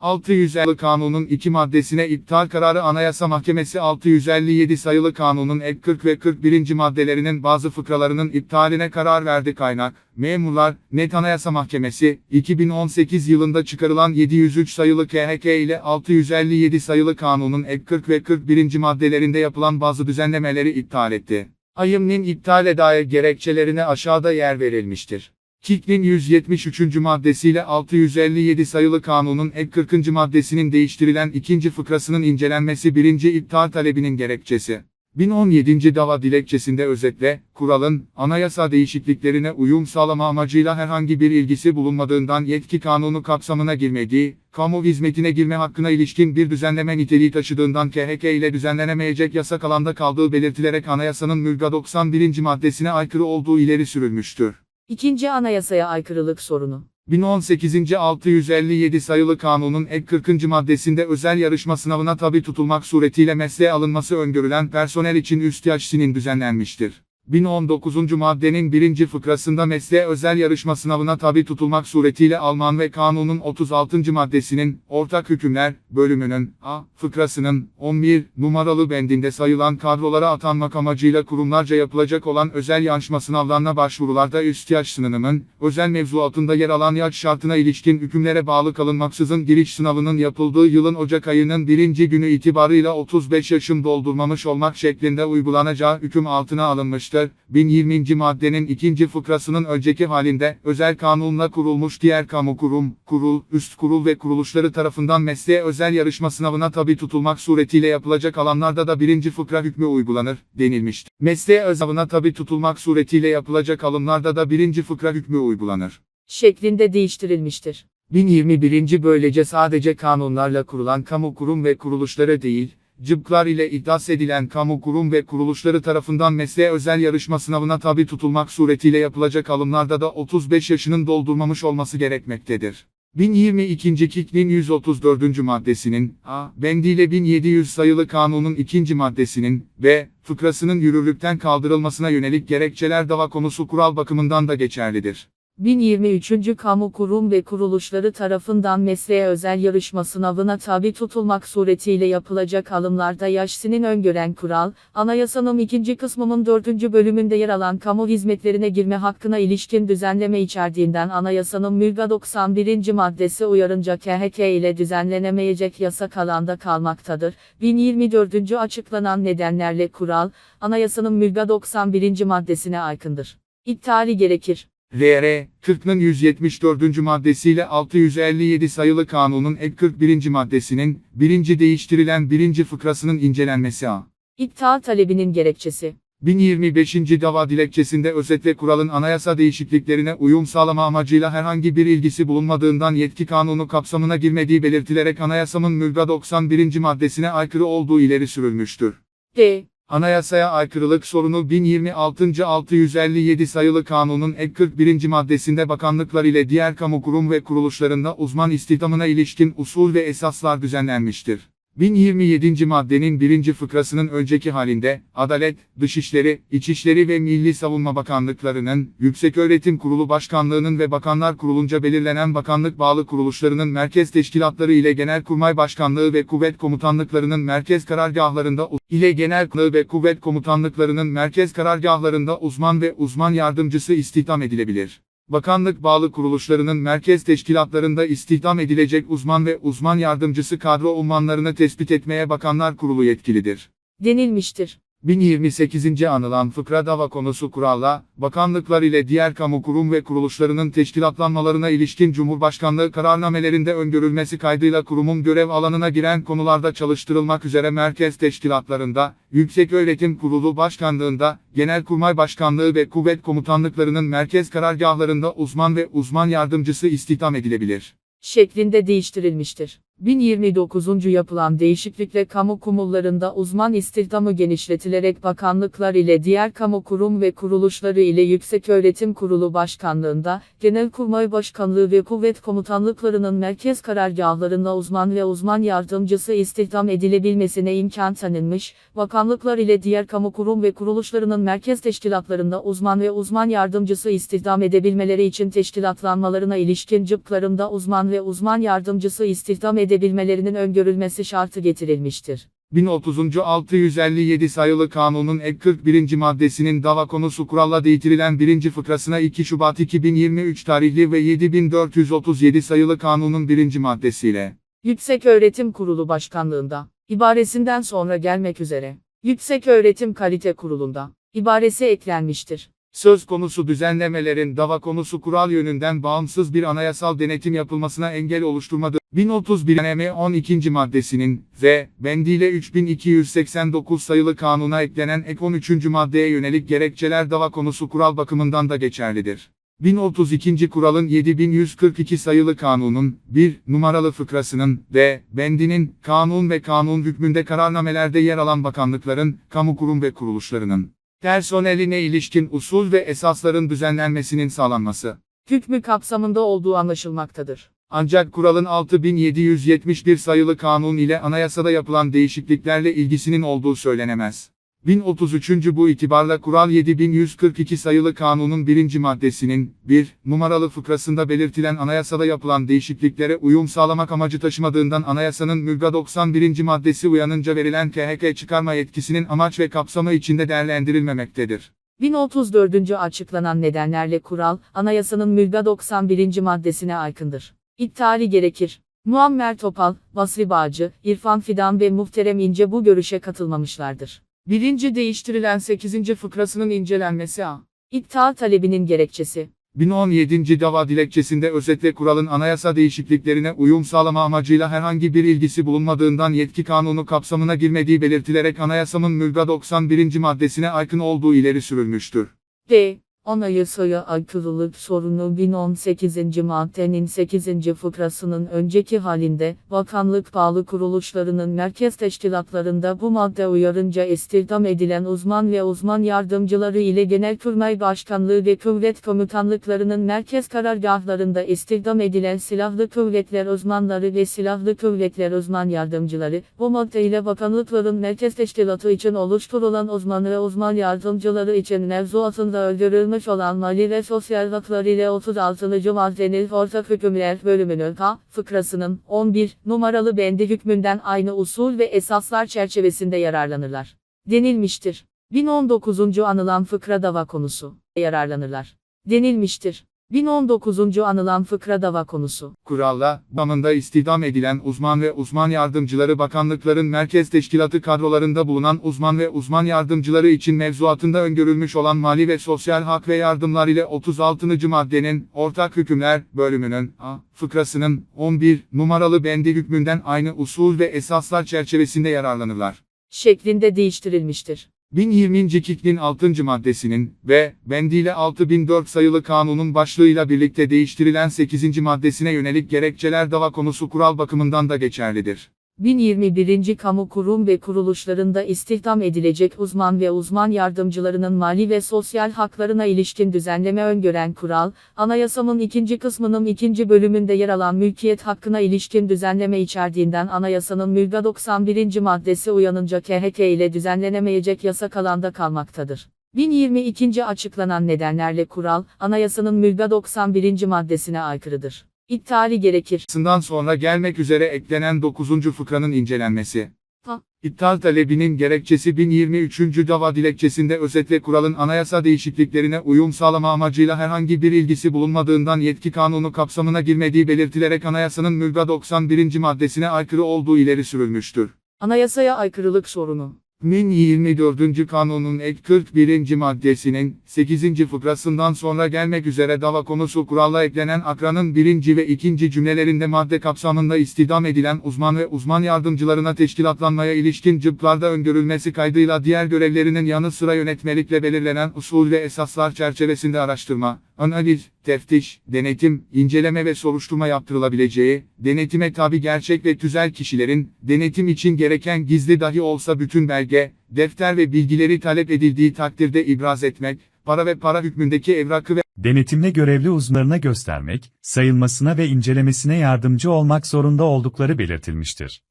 650 Kanunun iki maddesine iptal kararı Anayasa Mahkemesi 657 sayılı kanunun ek 40 ve 41. maddelerinin bazı fıkralarının iptaline karar verdi kaynak. Memurlar, Net Anayasa Mahkemesi, 2018 yılında çıkarılan 703 sayılı KHK ile 657 sayılı kanunun ek 40 ve 41. maddelerinde yapılan bazı düzenlemeleri iptal etti. Ayımnin iptale dair gerekçelerine aşağıda yer verilmiştir. KİK'nin 173. maddesiyle 657 sayılı kanunun ek 40. maddesinin değiştirilen ikinci fıkrasının incelenmesi birinci iptal talebinin gerekçesi. 1017. dava dilekçesinde özetle, kuralın, anayasa değişikliklerine uyum sağlama amacıyla herhangi bir ilgisi bulunmadığından yetki kanunu kapsamına girmediği, kamu hizmetine girme hakkına ilişkin bir düzenleme niteliği taşıdığından KHK ile düzenlenemeyecek yasak alanda kaldığı belirtilerek anayasanın mülga 91. maddesine aykırı olduğu ileri sürülmüştür. İkinci anayasaya aykırılık sorunu. 1018. 657 sayılı kanunun ek 40. maddesinde özel yarışma sınavına tabi tutulmak suretiyle mesleğe alınması öngörülen personel için üst yaş sinin düzenlenmiştir. 1019. maddenin birinci fıkrasında mesleğe özel yarışma sınavına tabi tutulmak suretiyle Alman ve kanunun 36. maddesinin, ortak hükümler, bölümünün, A, fıkrasının, 11, numaralı bendinde sayılan kadrolara atanmak amacıyla kurumlarca yapılacak olan özel yarışma sınavlarına başvurularda üst yaş sınırının, özel mevzuatında yer alan yaş şartına ilişkin hükümlere bağlı kalınmaksızın giriş sınavının yapıldığı yılın Ocak ayının birinci günü itibarıyla 35 yaşım doldurmamış olmak şeklinde uygulanacağı hüküm altına alınmıştır. 1020. maddenin ikinci fıkrasının önceki halinde, özel kanunla kurulmuş diğer kamu kurum, kurul, üst kurul ve kuruluşları tarafından mesleğe özel yarışma sınavına tabi tutulmak suretiyle yapılacak alanlarda da birinci fıkra hükmü uygulanır, denilmiştir. Mesleğe özel sınavına tabi tutulmak suretiyle yapılacak alımlarda da birinci fıkra hükmü uygulanır. Şeklinde değiştirilmiştir. 1021. Böylece sadece kanunlarla kurulan kamu kurum ve kuruluşları değil, cıbklar ile iddias edilen kamu kurum ve kuruluşları tarafından mesleğe özel yarışma sınavına tabi tutulmak suretiyle yapılacak alımlarda da 35 yaşının doldurmamış olması gerekmektedir. 1022. Kiknin 134. maddesinin, A, bendiyle 1700 sayılı kanunun ikinci maddesinin, B, fıkrasının yürürlükten kaldırılmasına yönelik gerekçeler dava konusu kural bakımından da geçerlidir. 1023. Kamu kurum ve kuruluşları tarafından mesleğe özel yarışma sınavına tabi tutulmak suretiyle yapılacak alımlarda yaş sinin öngören kural, anayasanın ikinci kısmının dördüncü bölümünde yer alan kamu hizmetlerine girme hakkına ilişkin düzenleme içerdiğinden anayasanın mülga 91. maddesi uyarınca KHK ile düzenlenemeyecek yasak alanda kalmaktadır. 1024. açıklanan nedenlerle kural, anayasanın mülga 91. maddesine aykındır. İptali gerekir. RR, 40'nın 174. maddesiyle 657 sayılı kanunun ek 41. maddesinin, birinci değiştirilen birinci fıkrasının incelenmesi A. İptal talebinin gerekçesi. 1025. dava dilekçesinde özetle kuralın anayasa değişikliklerine uyum sağlama amacıyla herhangi bir ilgisi bulunmadığından yetki kanunu kapsamına girmediği belirtilerek anayasamın mülga 91. maddesine aykırı olduğu ileri sürülmüştür. D. Anayasaya aykırılık sorunu 1026. 657 sayılı kanunun ek 41. maddesinde bakanlıklar ile diğer kamu kurum ve kuruluşlarında uzman istihdamına ilişkin usul ve esaslar düzenlenmiştir. 1027. maddenin birinci fıkrasının önceki halinde, Adalet, Dışişleri, İçişleri ve Milli Savunma Bakanlıklarının, Yükseköğretim Kurulu Başkanlığının ve Bakanlar Kurulunca belirlenen bakanlık bağlı kuruluşlarının merkez teşkilatları ile Genelkurmay Başkanlığı ve Kuvvet Komutanlıklarının merkez karargahlarında ile Genelkurmay ve Kuvvet Komutanlıklarının merkez karargahlarında uzman ve uzman yardımcısı istihdam edilebilir. Bakanlık bağlı kuruluşlarının merkez teşkilatlarında istihdam edilecek uzman ve uzman yardımcısı kadro unvanlarını tespit etmeye Bakanlar Kurulu yetkilidir. denilmiştir. 1028. anılan fıkra dava konusu kuralla, bakanlıklar ile diğer kamu kurum ve kuruluşlarının teşkilatlanmalarına ilişkin Cumhurbaşkanlığı kararnamelerinde öngörülmesi kaydıyla kurumun görev alanına giren konularda çalıştırılmak üzere merkez teşkilatlarında, Yükseköğretim Kurulu Başkanlığında, Genelkurmay Başkanlığı ve kuvvet komutanlıklarının merkez karargahlarında uzman ve uzman yardımcısı istihdam edilebilir. Şeklinde değiştirilmiştir. 1029. yapılan değişiklikle kamu kumullarında uzman istihdamı genişletilerek bakanlıklar ile diğer kamu kurum ve kuruluşları ile Yükseköğretim Kurulu Başkanlığında, Genelkurmay Başkanlığı ve kuvvet komutanlıklarının merkez karargahlarında uzman ve uzman yardımcısı istihdam edilebilmesine imkan tanınmış, bakanlıklar ile diğer kamu kurum ve kuruluşlarının merkez teşkilatlarında uzman ve uzman yardımcısı istihdam edebilmeleri için teşkilatlanmalarına ilişkin cıpklarında uzman ve uzman yardımcısı istihdam edilebilmesine edebilmelerinin öngörülmesi şartı getirilmiştir. 1030. 657 sayılı kanunun ek 41. maddesinin dava konusu kuralla değiştirilen 1. fıkrasına 2 Şubat 2023 tarihli ve 7437 sayılı kanunun 1. maddesiyle. Yükseköğretim Kurulu Başkanlığında, ibaresinden sonra gelmek üzere, Yükseköğretim Kalite Kurulu'nda, ibaresi eklenmiştir. Söz konusu düzenlemelerin dava konusu kural yönünden bağımsız bir anayasal denetim yapılmasına engel oluşturmadı. 1031 NM 12. maddesinin ve bendiyle 3289 sayılı kanuna eklenen ek 13. maddeye yönelik gerekçeler dava konusu kural bakımından da geçerlidir. 1032. kuralın 7142 sayılı kanunun 1 numaralı fıkrasının ve bendinin kanun ve kanun hükmünde kararnamelerde yer alan bakanlıkların, kamu kurum ve kuruluşlarının personeline ilişkin usul ve esasların düzenlenmesinin sağlanması. Hükmü kapsamında olduğu anlaşılmaktadır. Ancak kuralın 6771 sayılı kanun ile anayasada yapılan değişikliklerle ilgisinin olduğu söylenemez. 1033. bu itibarla kural 7142 sayılı kanunun birinci maddesinin 1 numaralı fıkrasında belirtilen anayasada yapılan değişikliklere uyum sağlamak amacı taşımadığından anayasanın mülga 91. maddesi uyanınca verilen KHK çıkarma yetkisinin amaç ve kapsamı içinde değerlendirilmemektedir. 1034. açıklanan nedenlerle kural, anayasanın mülga 91. maddesine aykındır. İptali gerekir. Muammer Topal, Basri Bağcı, İrfan Fidan ve Muhterem İnce bu görüşe katılmamışlardır. Birinci değiştirilen 8. fıkrasının incelenmesi A. İptal talebinin gerekçesi. 1017. dava dilekçesinde özetle kuralın anayasa değişikliklerine uyum sağlama amacıyla herhangi bir ilgisi bulunmadığından yetki kanunu kapsamına girmediği belirtilerek anayasanın mülga 91. maddesine aykın olduğu ileri sürülmüştür. D. Anayasaya aykırılık sorunu 1018. maddenin 8. fıkrasının önceki halinde, bakanlık bağlı kuruluşlarının merkez teşkilatlarında bu madde uyarınca istihdam edilen uzman ve uzman yardımcıları ile Genelkurmay Başkanlığı ve kuvvet komutanlıklarının merkez karargahlarında istihdam edilen silahlı kuvvetler uzmanları ve silahlı kuvvetler uzman yardımcıları, bu maddeyle bakanlıkların merkez teşkilatı için oluşturulan uzman ve uzman yardımcıları için mevzuatında öldürülmüş olan mali ve sosyal haklar ile 36. maddenin ortak hükümler bölümünün K fıkrasının 11 numaralı bendi hükmünden aynı usul ve esaslar çerçevesinde yararlanırlar. Denilmiştir. 1019. anılan fıkra dava konusu yararlanırlar. Denilmiştir. 1019. anılan fıkra dava konusu. Kuralla, BAM'ında istihdam edilen uzman ve uzman yardımcıları bakanlıkların merkez teşkilatı kadrolarında bulunan uzman ve uzman yardımcıları için mevzuatında öngörülmüş olan mali ve sosyal hak ve yardımlar ile 36. maddenin ortak hükümler bölümünün A fıkrasının 11 numaralı bendi hükmünden aynı usul ve esaslar çerçevesinde yararlanırlar. Şeklinde değiştirilmiştir. 1020. Kiklin 6. maddesinin ve bendiyle 6004 sayılı kanunun başlığıyla birlikte değiştirilen 8. maddesine yönelik gerekçeler dava konusu kural bakımından da geçerlidir. 1021. Kamu kurum ve kuruluşlarında istihdam edilecek uzman ve uzman yardımcılarının mali ve sosyal haklarına ilişkin düzenleme öngören kural, anayasamın ikinci kısmının ikinci bölümünde yer alan mülkiyet hakkına ilişkin düzenleme içerdiğinden anayasanın mülga 91. maddesi uyanınca KHK ile düzenlenemeyecek yasak alanda kalmaktadır. 1022. açıklanan nedenlerle kural, anayasanın mülga 91. maddesine aykırıdır. İptali gerekir. Sından sonra gelmek üzere eklenen 9. fıkranın incelenmesi. Ha. İptal talebinin gerekçesi 1023. dava dilekçesinde özetle kuralın anayasa değişikliklerine uyum sağlama amacıyla herhangi bir ilgisi bulunmadığından yetki kanunu kapsamına girmediği belirtilerek anayasanın mülga 91. maddesine aykırı olduğu ileri sürülmüştür. Anayasaya aykırılık sorunu. 1024. Kanunun ek 41. maddesinin 8. fıkrasından sonra gelmek üzere dava konusu kuralla eklenen akranın 1. ve 2. cümlelerinde madde kapsamında istihdam edilen uzman ve uzman yardımcılarına teşkilatlanmaya ilişkin cıplarda öngörülmesi kaydıyla diğer görevlerinin yanı sıra yönetmelikle belirlenen usul ve esaslar çerçevesinde araştırma, analiz, teftiş, denetim, inceleme ve soruşturma yaptırılabileceği, denetime tabi gerçek ve tüzel kişilerin, denetim için gereken gizli dahi olsa bütün belge, defter ve bilgileri talep edildiği takdirde ibraz etmek, para ve para hükmündeki evrakı ve Denetimle görevli uzmanlarına göstermek, sayılmasına ve incelemesine yardımcı olmak zorunda oldukları belirtilmiştir.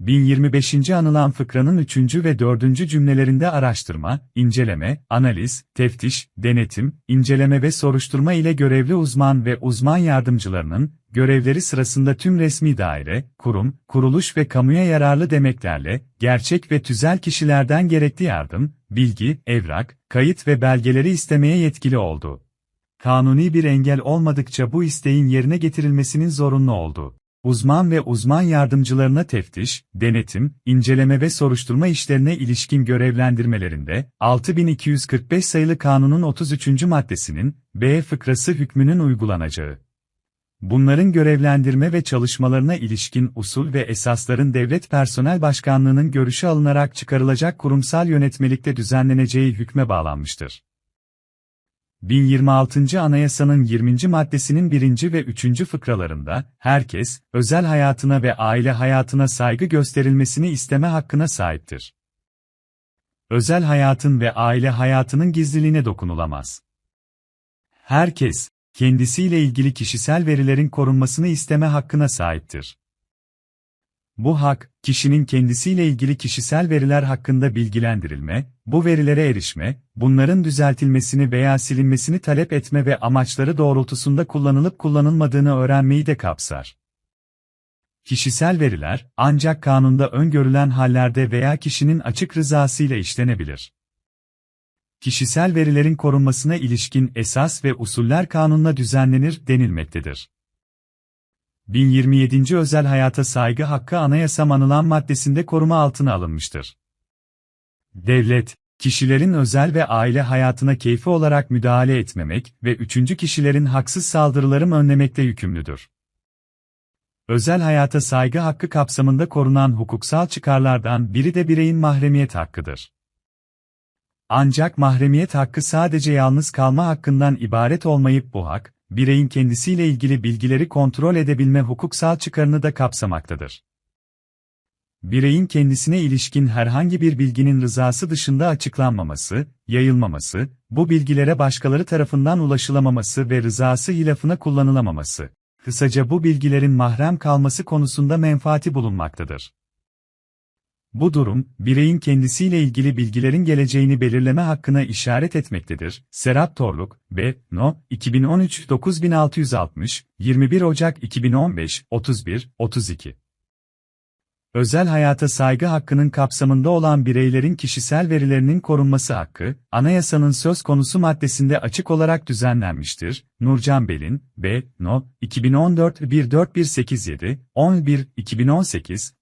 1025. anılan fıkranın 3. ve 4. cümlelerinde araştırma, inceleme, analiz, teftiş, denetim, inceleme ve soruşturma ile görevli uzman ve uzman yardımcılarının, görevleri sırasında tüm resmi daire, kurum, kuruluş ve kamuya yararlı demeklerle, gerçek ve tüzel kişilerden gerekli yardım, bilgi, evrak, kayıt ve belgeleri istemeye yetkili oldu. Kanuni bir engel olmadıkça bu isteğin yerine getirilmesinin zorunlu olduğu. Uzman ve uzman yardımcılarına teftiş, denetim, inceleme ve soruşturma işlerine ilişkin görevlendirmelerinde, 6245 sayılı kanunun 33. maddesinin, B fıkrası hükmünün uygulanacağı. Bunların görevlendirme ve çalışmalarına ilişkin usul ve esasların devlet personel başkanlığının görüşü alınarak çıkarılacak kurumsal yönetmelikte düzenleneceği hükme bağlanmıştır. 1026. Anayasanın 20. maddesinin 1. ve 3. fıkralarında, herkes, özel hayatına ve aile hayatına saygı gösterilmesini isteme hakkına sahiptir. Özel hayatın ve aile hayatının gizliliğine dokunulamaz. Herkes, kendisiyle ilgili kişisel verilerin korunmasını isteme hakkına sahiptir. Bu hak, kişinin kendisiyle ilgili kişisel veriler hakkında bilgilendirilme, bu verilere erişme, bunların düzeltilmesini veya silinmesini talep etme ve amaçları doğrultusunda kullanılıp kullanılmadığını öğrenmeyi de kapsar. Kişisel veriler, ancak kanunda öngörülen hallerde veya kişinin açık rızasıyla işlenebilir. Kişisel verilerin korunmasına ilişkin esas ve usuller kanunla düzenlenir denilmektedir. 1027. Özel hayata saygı hakkı anayasa anılan maddesinde koruma altına alınmıştır. Devlet, kişilerin özel ve aile hayatına keyfi olarak müdahale etmemek ve üçüncü kişilerin haksız saldırılarını önlemekte yükümlüdür. Özel hayata saygı hakkı kapsamında korunan hukuksal çıkarlardan biri de bireyin mahremiyet hakkıdır. Ancak mahremiyet hakkı sadece yalnız kalma hakkından ibaret olmayıp bu hak, bireyin kendisiyle ilgili bilgileri kontrol edebilme hukuksal çıkarını da kapsamaktadır. Bireyin kendisine ilişkin herhangi bir bilginin rızası dışında açıklanmaması, yayılmaması, bu bilgilere başkaları tarafından ulaşılamaması ve rızası hilafına kullanılamaması, kısaca bu bilgilerin mahrem kalması konusunda menfaati bulunmaktadır. Bu durum, bireyin kendisiyle ilgili bilgilerin geleceğini belirleme hakkına işaret etmektedir. Serap Torluk, B. No. 2013 9660, 21 Ocak 2015, 31, 32. Özel hayata saygı hakkının kapsamında olan bireylerin kişisel verilerinin korunması hakkı, anayasanın söz konusu maddesinde açık olarak düzenlenmiştir. Nurcan Belin, B. No. 2014 14187, 11, 2018,